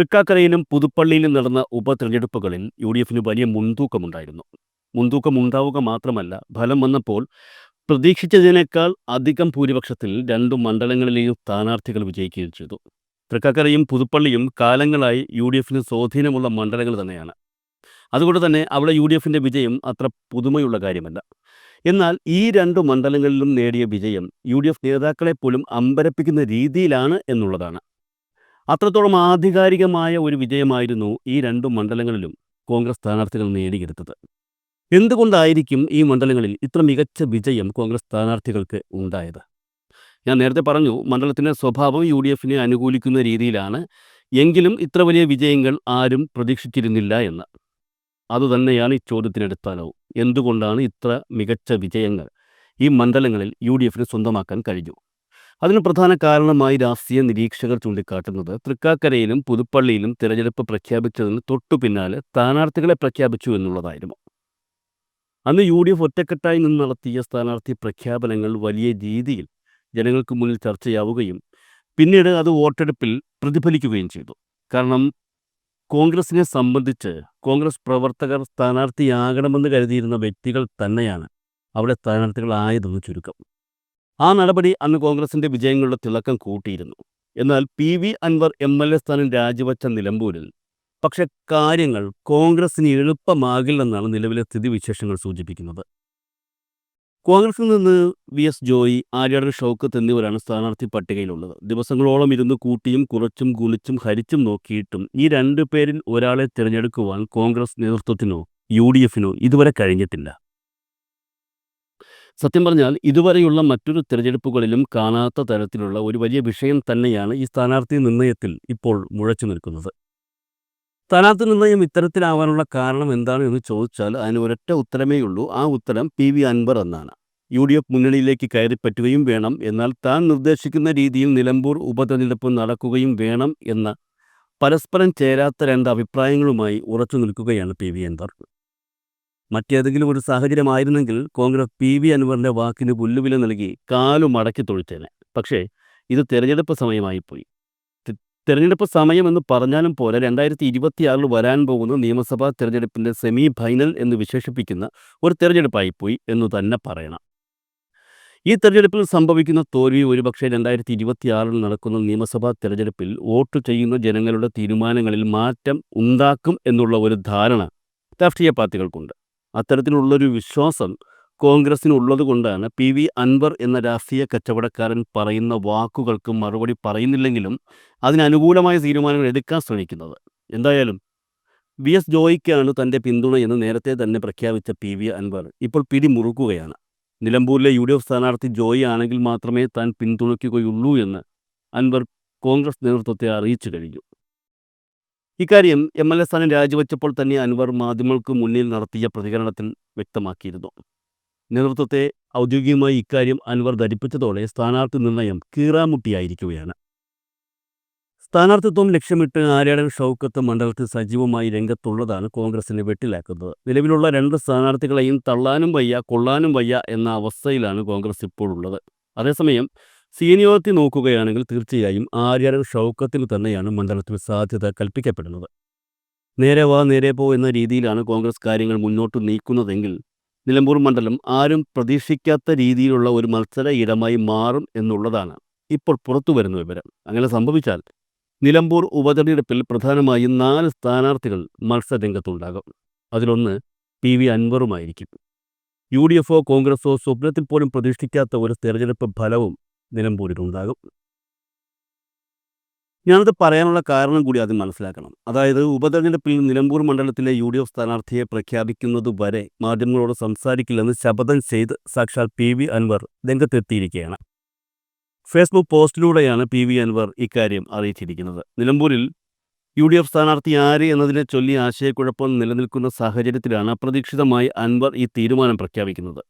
തൃക്കാക്കരയിലും പുതുപ്പള്ളിയിലും നടന്ന ഉപതെരഞ്ഞെടുപ്പുകളിൽ U D എഫിന് വലിയ മുൻതൂക്കമുണ്ടായിരുന്നു. മുൻതൂക്കമുണ്ടാവുക മാത്രമല്ല ഫലം വന്നപ്പോൾ പ്രതീക്ഷിച്ചതിനേക്കാൾ അധികം ഭൂരിപക്ഷത്തിൽ രണ്ടു മണ്ഡലങ്ങളിലെയും സ്ഥാനാർത്ഥികൾ വിജയിക്കുകയും ചെയ്തു. തൃക്കാക്കരയും പുതുപ്പള്ളിയും കാലങ്ങളായി യു ഡി എഫിന് സ്വാധീനമുള്ള മണ്ഡലങ്ങൾ തന്നെയാണ്. അതുകൊണ്ട് തന്നെ അവിടെ യു ഡി എഫിന്റെ വിജയം അത്ര പുതുമയുള്ള കാര്യമല്ല. എന്നാൽ ഈ രണ്ട് മണ്ഡലങ്ങളിലും നേടിയ വിജയം യു ഡി എഫ് നേതാക്കളെ പോലും അമ്പരപ്പിക്കുന്ന രീതിയിലാണ് എന്നുള്ളതാണ്. അത്രത്തോളം ആധികാരികമായ ഒരു വിജയമായിരുന്നു ഈ രണ്ട് മണ്ഡലങ്ങളിലും കോൺഗ്രസ് സ്ഥാനാർത്ഥികൾ നേടിയെടുത്തത്. എന്തുകൊണ്ടായിരിക്കും ഈ മണ്ഡലങ്ങളിൽ ഇത്ര മികച്ച വിജയം കോൺഗ്രസ് സ്ഥാനാർത്ഥികൾക്ക് ഉണ്ടായത്? ഞാൻ നേരത്തെ പറഞ്ഞു മണ്ഡലത്തിന്റെ സ്വഭാവം യു ഡി എഫിനെ അനുകൂലിക്കുന്ന രീതിയിലാണ്. എങ്കിലും ഇത്ര വലിയ വിജയങ്ങൾ ആരും പ്രതീക്ഷിച്ചിരുന്നില്ല എന്ന്. അതുതന്നെയാണ് ഈ ചോദ്യത്തിന് അടിസ്ഥാനവും എന്തുകൊണ്ടാണ് ഇത്ര മികച്ച വിജയങ്ങൾ ഈ മണ്ഡലങ്ങളിൽ യു ഡി എഫിന് സ്വന്തമാക്കാൻ കഴിഞ്ഞു? അതിന് പ്രധാന കാരണമായി രാഷ്ട്രീയ നിരീക്ഷകർ ചൂണ്ടിക്കാട്ടുന്നത് തൃക്കാക്കരയിലും പുതുപ്പള്ളിയിലും തിരഞ്ഞെടുപ്പ് പ്രഖ്യാപിച്ചതിന് തൊട്ടു പിന്നാലെ സ്ഥാനാർത്ഥികളെ പ്രഖ്യാപിച്ചു എന്നുള്ളതായിരുന്നു. അന്ന് യു ഡി എഫ് ഒറ്റക്കെട്ടായി നിന്ന് നടത്തിയ സ്ഥാനാർത്ഥി പ്രഖ്യാപനങ്ങൾ വലിയ രീതിയിൽ ജനങ്ങൾക്ക് മുന്നിൽ ചർച്ചയാവുകയും പിന്നീട് അത് വോട്ടെടുപ്പിൽ പ്രതിഫലിക്കുകയും ചെയ്തു. കാരണം കോൺഗ്രസിനെ സംബന്ധിച്ച് കോൺഗ്രസ് പ്രവർത്തകർ സ്ഥാനാർത്ഥിയാകണമെന്ന് കരുതിയിരുന്ന വ്യക്തികൾ തന്നെയാണ് അവിടെ സ്ഥാനാർത്ഥികളായതെന്ന് ചുരുക്കം. ആ നടപടി അന്ന് കോൺഗ്രസിന്റെ വിജയങ്ങളുടെ തിളക്കം കൂട്ടിയിരുന്നു. എന്നാൽ P V Anvar M L A സ്ഥാനം രാജിവെച്ച നിലമ്പൂരിൽ പക്ഷെ കാര്യങ്ങൾ കോൺഗ്രസിന് എളുപ്പമാകില്ലെന്നാണ് നിലവിലെ സ്ഥിതിവിശേഷങ്ങൾ സൂചിപ്പിക്കുന്നത്. കോൺഗ്രസിൽ നിന്ന് വി എസ് ജോയി ആര്യാടൻ ഷൗക്കത്ത് എന്നിവരാണ് സ്ഥാനാർത്ഥി പട്ടികയിലുള്ളത്. ദിവസങ്ങളോളം ഇരുന്ന് കൂട്ടിയും കുറച്ചും ഗുണിച്ചും ഹരിച്ചും നോക്കിയിട്ടും ഈ രണ്ടു പേരിൽ ഒരാളെ തിരഞ്ഞെടുക്കുവാൻ കോൺഗ്രസ് നേതൃത്വത്തിനോ യു ഡി എഫിനോ ഇതുവരെ കഴിഞ്ഞിട്ടില്ല. സത്യം പറഞ്ഞാൽ ഇതുവരെയുള്ള മറ്റൊരു തിരഞ്ഞെടുപ്പുകളിലും കാണാത്ത തരത്തിലുള്ള ഒരു വലിയ വിഷയം തന്നെയാണ് ഈ സ്ഥാനാർത്ഥി നിർണയത്തിൽ ഇപ്പോൾ മുഴച്ചു നിൽക്കുന്നത്. സ്ഥാനാർത്ഥി നിർണയം ഇത്തരത്തിലാവാനുള്ള കാരണം എന്താണ് എന്ന് ചോദിച്ചാൽ അതിന് ഒരൊറ്റ ഉത്തരമേ ഉള്ളൂ. ആ ഉത്തരം പി വി അൻവർ എന്നാണ്. യു ഡി എഫ് മുന്നണിയിലേക്ക് കയറിപ്പറ്റുകയും വേണം. എന്നാൽ താൻ നിർദ്ദേശിക്കുന്ന രീതിയിൽ നിലമ്പൂർ ഉപതെരഞ്ഞെടുപ്പ് നടക്കുകയും വേണം എന്ന പരസ്പരം ചേരാത്ത രണ്ട് അഭിപ്രായങ്ങളുമായി ഉറച്ചു നിൽക്കുകയാണ് പി വി അൻവർ. മറ്റേതെങ്കിലും ഒരു സാഹചര്യമായിരുന്നെങ്കിൽ കോൺഗ്രസ് പി വി അൻവറിന്റെ വാക്കിന് പുല്ലുവില നൽകി കാലു മടക്കി തൊഴിച്ചേനെ പക്ഷേ ഇത് തിരഞ്ഞെടുപ്പ് സമയമായിപ്പോയി. തിരഞ്ഞെടുപ്പ് സമയമെന്ന് പറഞ്ഞാലും പോലെ രണ്ടായിരത്തി ഇരുപത്തിയാറിൽ വരാൻ പോകുന്ന നിയമസഭാ തിരഞ്ഞെടുപ്പിന്റെ സെമി ഫൈനൽ എന്ന് വിശേഷിപ്പിക്കുന്ന ഒരു തിരഞ്ഞെടുപ്പായിപ്പോയി എന്ന് തന്നെ പറയണം. ഈ തെരഞ്ഞെടുപ്പിൽ സംഭവിക്കുന്ന തോൽവി ഒരുപക്ഷെ രണ്ടായിരത്തി ഇരുപത്തിയാറിൽ നടക്കുന്ന നിയമസഭാ തെരഞ്ഞെടുപ്പിൽ വോട്ട് ചെയ്യുന്ന ജനങ്ങളുടെ തീരുമാനങ്ങളിൽ മാറ്റം ഉണ്ടാക്കും എന്നുള്ള ഒരു ധാരണ രാഷ്ട്രീയ പാർട്ടികൾക്കുണ്ട്. അത്തരത്തിലുള്ളൊരു വിശ്വാസം കോൺഗ്രസിനുള്ളത് കൊണ്ടാണ് പി വി അൻവർ എന്ന രാഷ്ട്രീയ കച്ചവടക്കാരൻ പറയുന്ന വാക്കുകൾക്ക് മറുപടി പറയുന്നില്ലെങ്കിലും അതിനനുകൂലമായ തീരുമാനങ്ങൾ എടുക്കാൻ ശ്രമിക്കുന്നത്. എന്തായാലും വി എസ് ജോയിക്കാണ് തന്റെ പിന്തുണ എന്ന് നേരത്തെ തന്നെ പ്രഖ്യാപിച്ച പി വി അൻവർ ഇപ്പോൾ പിടിമുറുക്കുകയാണ്. നിലമ്പൂരിലെ യു ഡി എഫ് സ്ഥാനാർത്ഥി ജോയി ആണെങ്കിൽ മാത്രമേ താൻ പിന്തുണയ്ക്കുകയുള്ളൂ എന്ന് അൻവർ കോൺഗ്രസ് നേതൃത്വത്തെ അറിയിച്ചു കഴിഞ്ഞു. ഇക്കാര്യം എം എൽ എ സ്ഥാനം രാജിവെച്ചപ്പോൾ തന്നെ അൻവർ മാധ്യമങ്ങൾക്ക് മുന്നിൽ നടത്തിയ പ്രതികരണത്തിൽ വ്യക്തമാക്കിയിരുന്നു. നേതൃത്വത്തെ ഔദ്യോഗികമായി ഇക്കാര്യം അൻവർ ധരിപ്പിച്ചതോടെ സ്ഥാനാർത്ഥി നിർണയം കീറാമുട്ടിയായിരിക്കുകയാണ്. സ്ഥാനാർത്ഥിത്വം ലക്ഷ്യമിട്ട് ആര്യാടൻ ഷൗക്കത്ത് മണ്ഡലത്തിൽ സജീവമായി രംഗത്തുള്ളതാണ് കോൺഗ്രസിനെ വെട്ടിലാക്കുന്നത്. നിലവിലുള്ള രണ്ട് സ്ഥാനാർത്ഥികളെയും തള്ളാനും വയ്യ കൊള്ളാനും വയ്യ എന്ന അവസ്ഥയിലാണ് കോൺഗ്രസ് ഇപ്പോഴുള്ളത്. അതേസമയം സീനിയോറിറ്റി നോക്കുകയാണെങ്കിൽ തീർച്ചയായും ആര്യാടൻ ഷൗക്കത്തിന് തന്നെയാണ് മണ്ഡലത്തിൽ സാധ്യത കൽപ്പിക്കപ്പെടുന്നത്. നേരെ വാ നേരെ പോ എന്ന രീതിയിലാണ് കോൺഗ്രസ് കാര്യങ്ങൾ മുന്നോട്ട് നീക്കുന്നതെങ്കിൽ നിലമ്പൂർ മണ്ഡലം ആരും പ്രതീക്ഷിക്കാത്ത രീതിയിലുള്ള ഒരു മത്സര ഇടമായി മാറും എന്നുള്ളതാണ് ഇപ്പോൾ പുറത്തു വരുന്ന വിവരം. അങ്ങനെ സംഭവിച്ചാൽ നിലമ്പൂർ ഉപതെരഞ്ഞെടുപ്പിൽ പ്രധാനമായും നാല് സ്ഥാനാർത്ഥികൾ മത്സരരംഗത്തുണ്ടാകും. അതിലൊന്ന് പി വി അൻവറുമായിരിക്കും. യു ഡി എഫോ കോൺഗ്രസോ സ്വപ്നത്തിൽ പോലും പ്രതീക്ഷിക്കാത്ത ഒരു തെരഞ്ഞെടുപ്പ് ഫലവും നിലമ്പൂരിലുണ്ടാകും ഞാനത് പറയാനുള്ള കാരണം കൂടി ആദ്യം മനസ്സിലാക്കണം. അതായത് ഉപതെരഞ്ഞെടുപ്പിൽ നിലമ്പൂർ മണ്ഡലത്തിലെ യു ഡി എഫ് സ്ഥാനാർത്ഥിയെ പ്രഖ്യാപിക്കുന്നതുവരെ മാധ്യമങ്ങളോട് സംസാരിക്കില്ലെന്ന് ശപഥം ചെയ്ത് സാക്ഷാൽ പി വി അൻവർ രംഗത്തെത്തിയിരിക്കുകയാണ്. ഫേസ്ബുക്ക് പോസ്റ്റിലൂടെയാണ് പി വി അൻവർ ഇക്കാര്യം അറിയിച്ചിരിക്കുന്നത്. നിലമ്പൂരിൽ യു ഡി എഫ് സ്ഥാനാർത്ഥി ആര് എന്നതിനെ ചൊല്ലി ആശയക്കുഴപ്പം നിലനിൽക്കുന്ന സാഹചര്യത്തിലാണ് അപ്രതീക്ഷിതമായി അൻവർ ഈ തീരുമാനം പ്രഖ്യാപിക്കുന്നത്.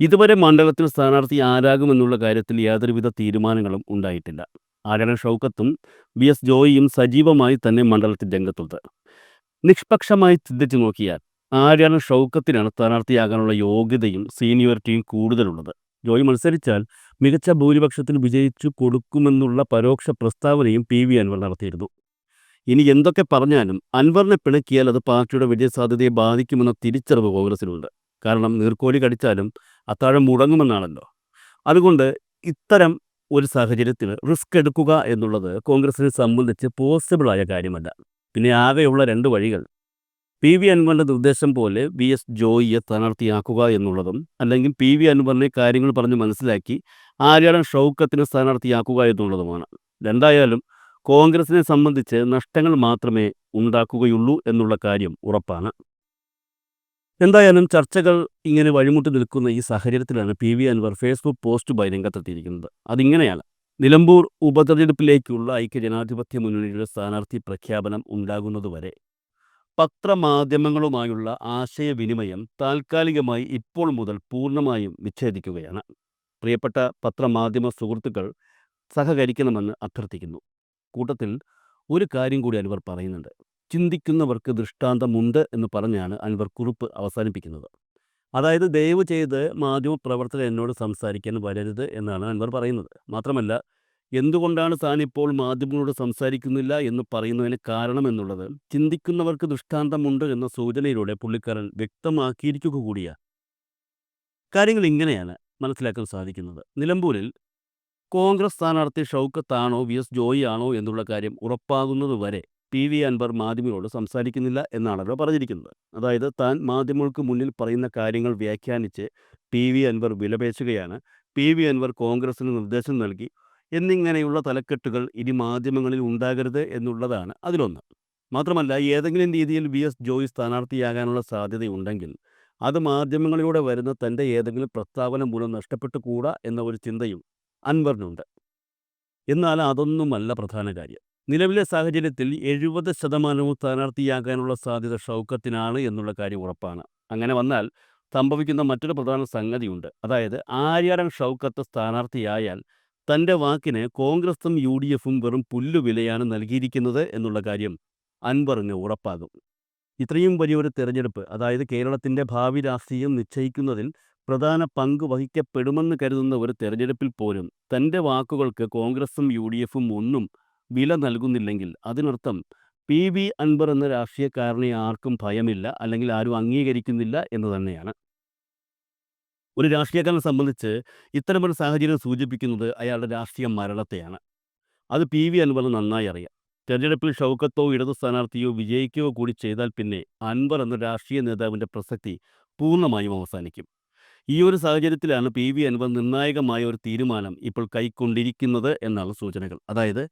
ഇതുവരെ മണ്ഡലത്തിൽ സ്ഥാനാർത്ഥി ആരാകുമെന്നുള്ള കാര്യത്തിൽ യാതൊരുവിധ തീരുമാനങ്ങളും ഉണ്ടായിട്ടില്ല. ആര്യൻ ഷൗക്കത്തും വി എസ് ജോയിയും സജീവമായി തന്നെ മണ്ഡലത്തിൽ രംഗത്തുണ്ട്. നിഷ്പക്ഷമായി ചിന്തിച്ചു നോക്കിയാൽ ആരാണ് ഷൗക്കത്തിനാണ് സ്ഥാനാർത്ഥിയാകാനുള്ള യോഗ്യതയും സീനിയോറിറ്റിയും കൂടുതലുള്ളത്. ജോയി മത്സരിച്ചാൽ മികച്ച ഭൂരിപക്ഷത്തിൽ വിജയിച്ചു കൊടുക്കുമെന്നുള്ള പരോക്ഷ പ്രസ്താവനയും പി വി അൻവർ നടത്തിയിരുന്നു. ഇനി എന്തൊക്കെ പറഞ്ഞാലും അൻവറിനെ പിണക്കിയാൽ അത് പാർട്ടിയുടെ വിജയസാധ്യതയെ ബാധിക്കുമെന്ന തിരിച്ചറിവ് കോൺഗ്രസിനുണ്ട് കാരണം നീർക്കോലി കടിച്ചാലും അത്താഴം മുടങ്ങുമെന്നാണല്ലോ. അതുകൊണ്ട് ഇത്തരം ഒരു സാഹചര്യത്തിൽ റിസ്ക് എടുക്കുക എന്നുള്ളത് കോൺഗ്രസിനെ സംബന്ധിച്ച് പോസിബിളായ കാര്യമല്ല. പിന്നെ ആകെയുള്ള രണ്ട് വഴികൾ. പി വി അൻവറിന്റെ നിർദ്ദേശം പോലെ വി എസ് ജോയിയെ സ്ഥാനാർത്ഥിയാക്കുക എന്നുള്ളതും അല്ലെങ്കിൽ പി വി അൻവറിനെ കാര്യങ്ങൾ പറഞ്ഞ് മനസ്സിലാക്കി ആര്യാടൻ ഷൗക്കത്തിനെ സ്ഥാനാർത്ഥിയാക്കുക എന്നുള്ളതുമാണ്. രണ്ടായാലും കോൺഗ്രസിനെ സംബന്ധിച്ച് നഷ്ടങ്ങൾ മാത്രമേ ഉണ്ടാക്കുകയുള്ളൂ എന്നുള്ള കാര്യം ഉറപ്പാണ്. എന്തായാലും ചർച്ചകൾ ഇങ്ങനെ വഴിമുട്ടി നിൽക്കുന്ന ഈ സാഹചര്യത്തിലാണ് പി വി അൻവർ ഫേസ്ബുക്ക് പോസ്റ്റുമായി രംഗത്തെത്തിയിരിക്കുന്നത്. അതിങ്ങനെയാണ് നിലമ്പൂർ ഉപതെരഞ്ഞെടുപ്പിലേക്കുള്ള ഐക്യജനാധിപത്യ മുന്നണിയുടെ സ്ഥാനാർത്ഥി പ്രഖ്യാപനം ഉണ്ടാകുന്നതുവരെ പത്രമാധ്യമങ്ങളുമായുള്ള ആശയവിനിമയം താൽക്കാലികമായി ഇപ്പോൾ മുതൽ പൂർണമായും വിച്ഛേദിക്കുകയാണ്. പ്രിയപ്പെട്ട പത്രമാധ്യമ സുഹൃത്തുക്കൾ സഹകരിക്കണമെന്ന് അഭ്യർത്ഥിക്കുന്നു. കൂട്ടത്തിൽ ഒരു കാര്യം കൂടി അൻവർ പറയുന്നുണ്ട്. ചിന്തിക്കുന്നവർക്ക് ദൃഷ്ടാന്തമുണ്ട് എന്ന് പറഞ്ഞാണ് അൻവർ കുറിപ്പ് അവസാനിപ്പിക്കുന്നത്. അതായത് ദയവ് ചെയ്ത് മാധ്യമപ്രവർത്തകർ എന്നോട് സംസാരിക്കാൻ വരരുത് എന്നാണ് അൻവർ പറയുന്നത്. മാത്രമല്ല എന്തുകൊണ്ടാണ് താൻ ഇപ്പോൾ മാധ്യമങ്ങളോട് സംസാരിക്കുന്നില്ല എന്ന് പറയുന്നതിന് കാരണമെന്നുള്ളത് ചിന്തിക്കുന്നവർക്ക് ദൃഷ്ടാന്തമുണ്ട് എന്ന സൂചനയിലൂടെ പുള്ളിക്കാരൻ വ്യക്തമാക്കിയിരിക്കുക കൂടിയാണ് കാര്യങ്ങൾ ഇങ്ങനെയാണ് മനസ്സിലാക്കാൻ സാധിക്കുന്നത്. നിലമ്പൂരിൽ കോൺഗ്രസ് സ്ഥാനാർത്ഥി ഷൗക്കത്താണോ വി. എസ്. ജോയി ആണോ എന്നുള്ള കാര്യം ഉറപ്പാകുന്നതുവരെ പി വി അൻവർ മാധ്യമങ്ങളോട് സംസാരിക്കുന്നില്ല എന്നാണല്ലോ പറഞ്ഞിരിക്കുന്നത്. അതായത് താൻ മാധ്യമങ്ങൾക്ക് മുന്നിൽ പറയുന്ന കാര്യങ്ങൾ വ്യാഖ്യാനിച്ച് പി വി അൻവർ വിലപേശുകയാണ്. പി വി അൻവർ കോൺഗ്രസിന് നിർദ്ദേശം നൽകി. എന്നിങ്ങനെയുള്ള തലക്കെട്ടുകൾ ഇനി മാധ്യമങ്ങളിൽ ഉണ്ടാകരുത് എന്നുള്ളതാണ് അതിലൊന്ന്. മാത്രമല്ല ഏതെങ്കിലും രീതിയിൽ വി എസ് ജോയി സ്ഥാനാർത്ഥിയാകാനുള്ള സാധ്യതയുണ്ടെങ്കിൽ അത് മാധ്യമങ്ങളിലൂടെ വരുന്ന തന്റെ ഏതെങ്കിലും പ്രസ്താവന മൂലം നഷ്ടപ്പെട്ടു കൂടാ എന്ന ഒരു ചിന്തയും അൻവറിനുണ്ട്. എന്നാൽ അതൊന്നുമല്ല പ്രധാന കാര്യം. നിലവിലെ സാഹചര്യത്തിൽ എഴുപത് ശതമാനവും സ്ഥാനാർത്ഥിയാകാനുള്ള സാധ്യത ഷൗക്കത്തിനാണ് എന്നുള്ള കാര്യം ഉറപ്പാണ്. അങ്ങനെ വന്നാൽ സംഭവിക്കുന്ന മറ്റൊരു പ്രധാന സംഗതിയുണ്ട്. അതായത് ആര്യാടൻ ഷൗക്കത്ത് സ്ഥാനാർത്ഥിയായാൽ തന്റെ വാക്കിന് കോൺഗ്രസും യു ഡി എഫും വെറും പുല്ലുവിലയാണ് നൽകിയിരിക്കുന്നത് എന്നുള്ള കാര്യം അൻവറിന് ഉറപ്പാകും. ഇത്രയും വലിയൊരു തെരഞ്ഞെടുപ്പ് അതായത് കേരളത്തിന്റെ ഭാവി രാഷ്ട്രീയം നിശ്ചയിക്കുന്നതിൽ പ്രധാന പങ്ക് വഹിക്കപ്പെടുമെന്ന് കരുതുന്ന ഒരു തെരഞ്ഞെടുപ്പിൽ പോലും തന്റെ വാക്കുകൾക്ക് കോൺഗ്രസും യു ഒന്നും വില നൽകുന്നില്ലെങ്കിൽ അതിനർത്ഥം പി വി അൻവർ എന്ന രാഷ്ട്രീയക്കാരനെ ആർക്കും ഭയമില്ല അല്ലെങ്കിൽ ആരും അംഗീകരിക്കുന്നില്ല എന്ന് തന്നെയാണ്. ഒരു രാഷ്ട്രീയക്കാരനെ സംബന്ധിച്ച് ഇത്തരമൊരു സാഹചര്യം സൂചിപ്പിക്കുന്നത് അയാളുടെ രാഷ്ട്രീയ മരണത്തെയാണ്. അത് പി വി അൻവർ നന്നായി അറിയാം. തെരഞ്ഞെടുപ്പിൽ ഷൗക്കത്തോ ഇടതു സ്ഥാനാർത്ഥിയോ വിജയിക്കുകയോ കൂടി ചെയ്താൽ പിന്നെ അൻവർ എന്ന രാഷ്ട്രീയ നേതാവിന്റെ പ്രസക്തി പൂർണമായും അവസാനിക്കും. ഈ ഒരു സാഹചര്യത്തിലാണ് പി വി അൻവർ നിർണായകമായ ഒരു തീരുമാനം ഇപ്പോൾ കൈക്കൊണ്ടിരിക്കുന്നത് എന്നാണ് സൂചനകൾ. അതായത്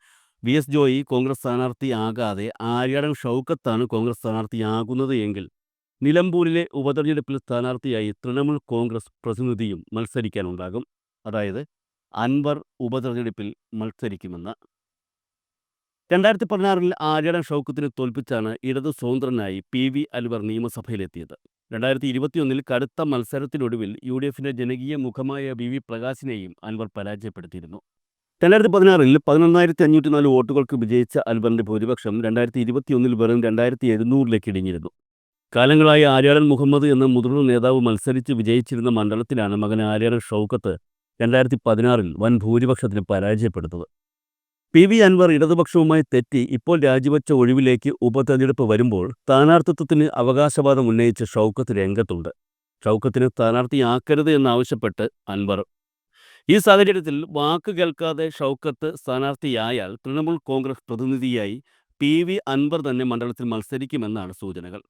വി എസ് ജോയി കോൺഗ്രസ് സ്ഥാനാർത്ഥി ആകാതെ ആര്യാടൻ ഷൗക്കത്താണ് കോൺഗ്രസ് സ്ഥാനാർത്ഥിയാകുന്നത് എങ്കിൽ നിലമ്പൂരിലെ ഉപതെരഞ്ഞെടുപ്പിൽ സ്ഥാനാർത്ഥിയായി തൃണമൂൽ കോൺഗ്രസ് പ്രതിനിധിയും മത്സരിക്കാനുണ്ടാകും. അതായത് അൻവർ ഉപതെരഞ്ഞെടുപ്പിൽ മത്സരിക്കുമെന്ന്. രണ്ടായിരത്തി പതിനാറിൽ ആര്യാടൻ ഷൗക്കത്തിനെ തോൽപ്പിച്ചാണ് ഇടതു സ്വതന്ത്രനായി പി വി അൽവർ നിയമസഭയിലെത്തിയത്. രണ്ടായിരത്തി ഇരുപത്തിയൊന്നിൽ കടുത്ത മത്സരത്തിനൊടുവിൽ യു ഡി എഫിന്റെ ജനകീയ മുഖമായ വി വി പ്രകാശിനെയും അൻവർ പരാജയപ്പെടുത്തിയിരുന്നു. രണ്ടായിരത്തി പതിനാറിൽ പതിനൊന്നായിരത്തി അഞ്ഞൂറ്റി നാല് വോട്ടുകൾക്ക് വിജയിച്ച അൽബറിന്റെ ഭൂരിപക്ഷം രണ്ടായിരത്തി ഇരുപത്തിയൊന്നിൽ വെറും രണ്ടായിരത്തി എഴുന്നൂറിലേക്ക് ഇടിഞ്ഞിരുന്നു. കാലങ്ങളായി ആര്യാടൻ മുഹമ്മദ് എന്ന മുതിർന്ന നേതാവ് മത്സരിച്ച് വിജയിച്ചിരുന്ന മണ്ഡലത്തിലാണ് മകൻ ആര്യാടൻ ഷൗക്കത്ത് രണ്ടായിരത്തി പതിനാറിൽ വൻ ഭൂരിപക്ഷത്തിന് പരാജയപ്പെടുത്തത് പി വി അൻവർ ഇടതുപക്ഷവുമായി തെറ്റി ഇപ്പോൾ രാജിവെച്ച ഒഴിവിലേക്ക് ഉപതെരഞ്ഞെടുപ്പ് വരുമ്പോൾ സ്ഥാനാർത്ഥിത്വത്തിന് അവകാശവാദം ഉന്നയിച്ച് ഷൗക്കത്ത് രംഗത്തുണ്ട്. ഷൗക്കത്തിന് സ്ഥാനാർത്ഥിയാക്കരുത് എന്നാവശ്യപ്പെട്ട് അൻവർ ഈ സാഹചര്യത്തിൽ വാക്ക് കേൾക്കാതെ ഷൗക്കത്ത് സ്ഥാനാർത്ഥിയായാൽ തൃണമൂൽ കോൺഗ്രസ് പ്രതിനിധിയായി പി വി അൻവർ തന്നെ മണ്ഡലത്തിൽ മത്സരിക്കുമെന്നാണ് സൂചനകൾ.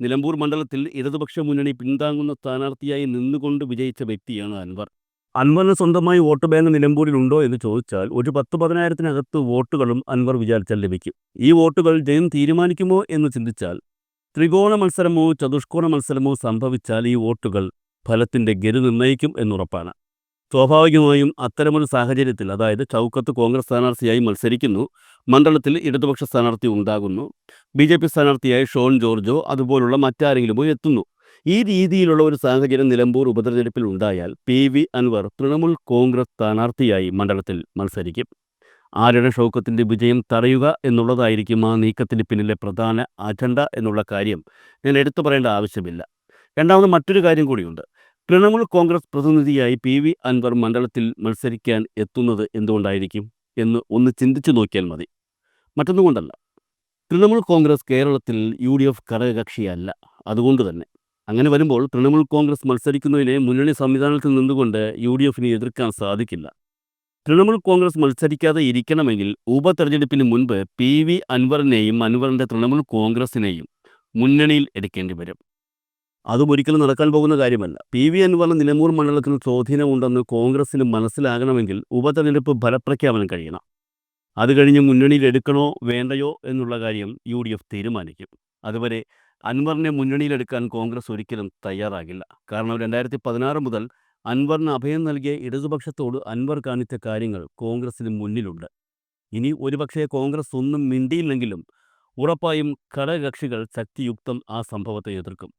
നിലമ്പൂർ മണ്ഡലത്തിൽ ഇടതുപക്ഷ മുന്നണി പിന്താങ്ങുന്ന സ്ഥാനാർത്ഥിയായി നിന്നുകൊണ്ട് വിജയിച്ച വ്യക്തിയാണ് അൻവർ. അൻവറിന് സ്വന്തമായി വോട്ട് ബാങ്ക് നിലമ്പൂരിൽ ഉണ്ടോ എന്ന് ചോദിച്ചാൽ ഒരു പത്ത് പതിനായിരത്തിനകത്ത് വോട്ടുകളും അൻവർ വിചാരിച്ചാൽ ലഭിക്കും. ഈ വോട്ടുകൾ ജയം തീരുമാനിക്കുമോ എന്ന് ചിന്തിച്ചാൽ ത്രികോണ മത്സരമോ ചതുഷ്കോണ മത്സരമോ സംഭവിച്ചാൽ ഈ വോട്ടുകൾ ഫലത്തിന്റെ ഗതി നിർണയിക്കും എന്നുറപ്പാണ്. സ്വാഭാവികമായും അത്തരമൊരു സാഹചര്യത്തിൽ അതായത് ചൗക്കത്ത് കോൺഗ്രസ് സ്ഥാനാർത്ഥിയായി മത്സരിക്കുന്നു. മണ്ഡലത്തിൽ ഇടതുപക്ഷ സ്ഥാനാർത്ഥി ഉണ്ടാകുന്നു. ബി ജെ പി സ്ഥാനാർത്ഥിയായി ഷോൺ ജോർജോ അതുപോലുള്ള മറ്റാരെങ്കിലുമോ എത്തുന്നു. ഈ രീതിയിലുള്ള ഒരു സാഹചര്യം നിലമ്പൂർ ഉപതെരഞ്ഞെടുപ്പിൽ ഉണ്ടായാൽ പി വി അൻവർ തൃണമൂൽ കോൺഗ്രസ് സ്ഥാനാർത്ഥിയായി മണ്ഡലത്തിൽ മത്സരിക്കും. ആരുടെ ഷൗക്കത്തിന്റെ വിജയം തടയുക എന്നുള്ളതായിരിക്കും ആ നീക്കത്തിന് പിന്നിലെ പ്രധാന അജണ്ട എന്നുള്ള കാര്യം. ഞാൻ എടുത്തു പറയേണ്ട ആവശ്യമില്ല. രണ്ടാമത് മറ്റൊരു കാര്യം കൂടിയുണ്ട്. തൃണമൂൽ കോൺഗ്രസ് പ്രതിനിധിയായി പി വി അൻവർ മണ്ഡലത്തിൽ മത്സരിക്കാൻ എത്തുന്നത് എന്തുകൊണ്ടായിരിക്കും എന്ന് ഒന്ന് ചിന്തിച്ചു നോക്കിയാൽ മതി. മറ്റൊന്നുകൊണ്ടല്ല. തൃണമൂൽ കോൺഗ്രസ് കേരളത്തിൽ യു ഡി എഫ് ഘടകകക്ഷിയല്ല. അതുകൊണ്ട് തന്നെ. അങ്ങനെ വരുമ്പോൾ തൃണമൂൽ കോൺഗ്രസ് മത്സരിക്കുന്നതിനെ മുന്നണി സംവിധാനത്തിൽ നിന്നുകൊണ്ട് യു ഡി എഫിന് എതിർക്കാൻ സാധിക്കില്ല. തൃണമൂൽ കോൺഗ്രസ് മത്സരിക്കാതെ ഇരിക്കണമെങ്കിൽ ഉപതെരഞ്ഞെടുപ്പിന് മുൻപ് പി വി അൻവറിനെയും അൻവറിന്റെ തൃണമൂൽ കോൺഗ്രസിനെയും മുന്നണിയിൽ എടുക്കേണ്ടി വരും. അതും ഒരിക്കലും നടക്കാൻ പോകുന്ന കാര്യമല്ല. പി. വി. അൻവറിന് നിലമ്പൂർ മണ്ഡലത്തിന് സ്വാധീനമുണ്ടെന്ന് കോൺഗ്രസിന് മനസ്സിലാകണമെങ്കിൽ ഉപതെരഞ്ഞെടുപ്പ് ഫലപ്രഖ്യാപനം കഴിയണം. അത് കഴിഞ്ഞ് മുന്നണിയിൽ എടുക്കണോ വേണ്ടയോ എന്നുള്ള കാര്യം യു ഡി എഫ് തീരുമാനിക്കും. അതുവരെ അൻവറിനെ മുന്നണിയിലെടുക്കാൻ കോൺഗ്രസ് ഒരിക്കലും തയ്യാറാകില്ല. കാരണം രണ്ടായിരത്തി പതിനാറ് മുതൽ അൻവറിന് അഭയം നൽകിയ ഇടതുപക്ഷത്തോട് അൻവർ കാണിച്ച കാര്യങ്ങൾ കോൺഗ്രസിന് മുന്നിലുണ്ട്. ഇനി ഒരുപക്ഷെ കോൺഗ്രസ് ഒന്നും മിണ്ടിയില്ലെങ്കിലും ഉറപ്പായും ഘടകകക്ഷികൾ ശക്തിയുക്തം ആ സംഭവത്തെ എതിർക്കും.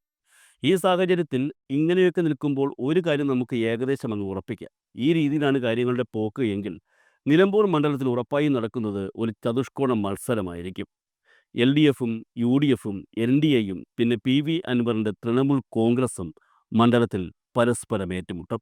ഈ സാഹചര്യത്തിൽ ഇങ്ങനെയൊക്കെ നിൽക്കുമ്പോൾ ഒരു കാര്യം നമുക്ക് ഏകദേശം അങ്ങ് ഉറപ്പിക്കാം. ഈ രീതിയിലാണ് കാര്യങ്ങളുടെ പോക്ക് എങ്കിൽ നിലമ്പൂർ മണ്ഡലത്തിൽ ഉറപ്പായും നടക്കുന്നത് ഒരു ചതുഷ്കോണ മത്സരമായിരിക്കും. എൽ ഡി എഫും യു ഡി എഫും എൻ ഡി എയും പിന്നെ പി വി അൻവറിന്റെ തൃണമൂൽ കോൺഗ്രസും മണ്ഡലത്തിൽ പരസ്പരം ഏറ്റുമുട്ടും.